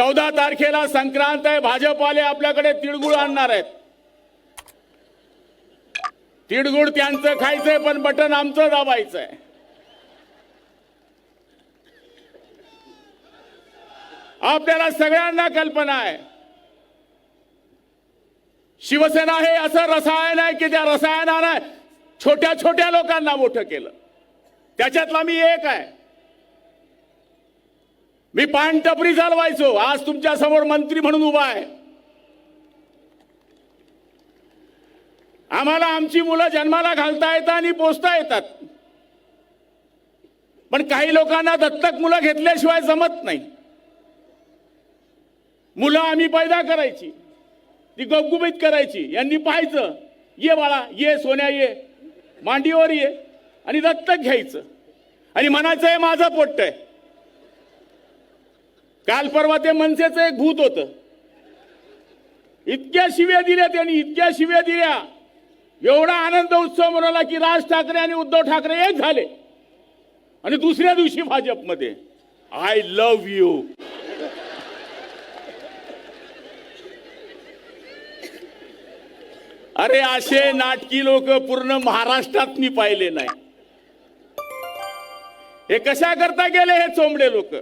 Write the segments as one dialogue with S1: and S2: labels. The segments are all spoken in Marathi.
S1: चौदा तारखेला संक्रांत आहे भाजपवाले आपल्याकडे तिळगुळ आणणार आहेत. तिळगुळ त्यांचं खायचंय पण बटन आमचं दाबायचंय. आपल्याला सगळ्यांना कल्पना आहे. शिवसेना हे असं रसायन आहे की त्या रसायनानं छोट्या छोट्या लोकांना मोठं केलं. त्याच्यातला मी एक आहे. मी पानटपरी चालवायचो. आज तुमच्यासमोर मंत्री म्हणून उभा आहे. आम्हाला आमची मुलं जन्माला घालता येतात आणि पोचता येतात. पण काही लोकांना दत्तक मुलं घेतल्याशिवाय जमत नाही. मुलं आम्ही पैदा करायची. ती गपगुबीत करायची. यांनी पाहायचं ये बाळा ये सोन्या ये. मांडीवर ये आणि दत्तक घ्यायचं. आणि म्हणायचं हे माझं पोट्ट आहे. काल परवा ते मनसेचं एक भूत होतं. इतक्या शिव्या दिल्या त्यांनी इतक्या शिव्या दिल्या. एवढा आनंद उत्सव मनवला की राज ठाकरे आणि उद्धव ठाकरे एक झाले. आणि दुसऱ्या दिवशी भाजपमध्ये आय लव यू अरे असे नाटकी लोक पूर्ण महाराष्ट्रात मी पाहिले नाही. हे कशा करता गेले हे चोंबडे लोक?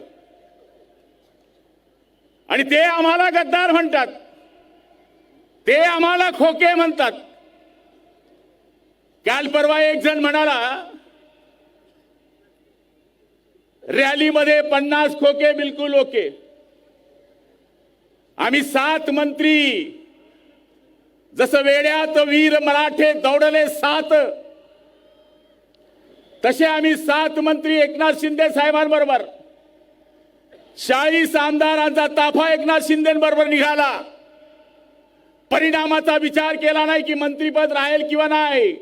S1: आणि ते आम्हाला गद्दार म्हणतात. ते आम्हाला खोके म्हणतात. काल परवा एक जण म्हणाला रॅलीमध्ये पन्नास खोके बिलकुल ओके. आम्ही सात मंत्री जसं वेड्यात वीर मराठे दौडले सात तसे आम्ही सात मंत्री एकनाथ शिंदे साहेबांबरोबर चाळीस आमदारांचा ताफा एकनाथ शिंदेबरोबर निघाला. परिणामाचा विचार केला नाही की मंत्रीपद राहील किंवा नाही.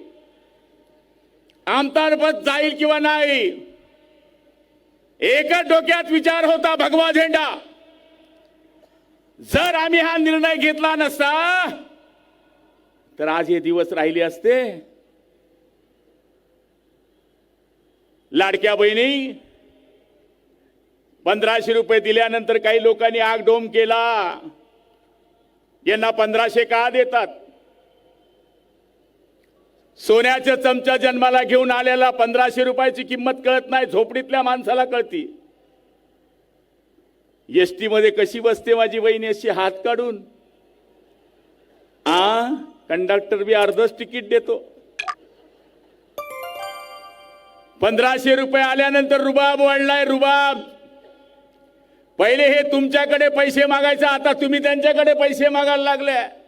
S1: आमदारपद जाईल किंवा नाही. एकच डोक्यात विचार होता भगवा झेंडा. जर आम्ही हा निर्णय घेतला नसता तर आज हे दिवस राहिले असते. लाडक्या बहिणी पंधराशे रुपये दिल्यानंतर काही लोकांनी आगडोम केला. यांना पंधराशे का देतात? सोन्याच्या चमचा जन्माला घेऊन आलेला पंधराशे रुपयाची किंमत कळत नाही झोपडीतल्या माणसाला कळती. एसटी मध्ये कशी बसते माझी बहीण अशी हात काढून. आ? कंडक्टर बी अर्धच तिकीट देतो. पंधराशे रुपये आल्यानंतर रुबाब वाढलाय रुबाब. पहिले हे तुमच्याकडे पैसे मागायचं आता तुम्ही त्यांच्याकडे पैसे मागायला लागले.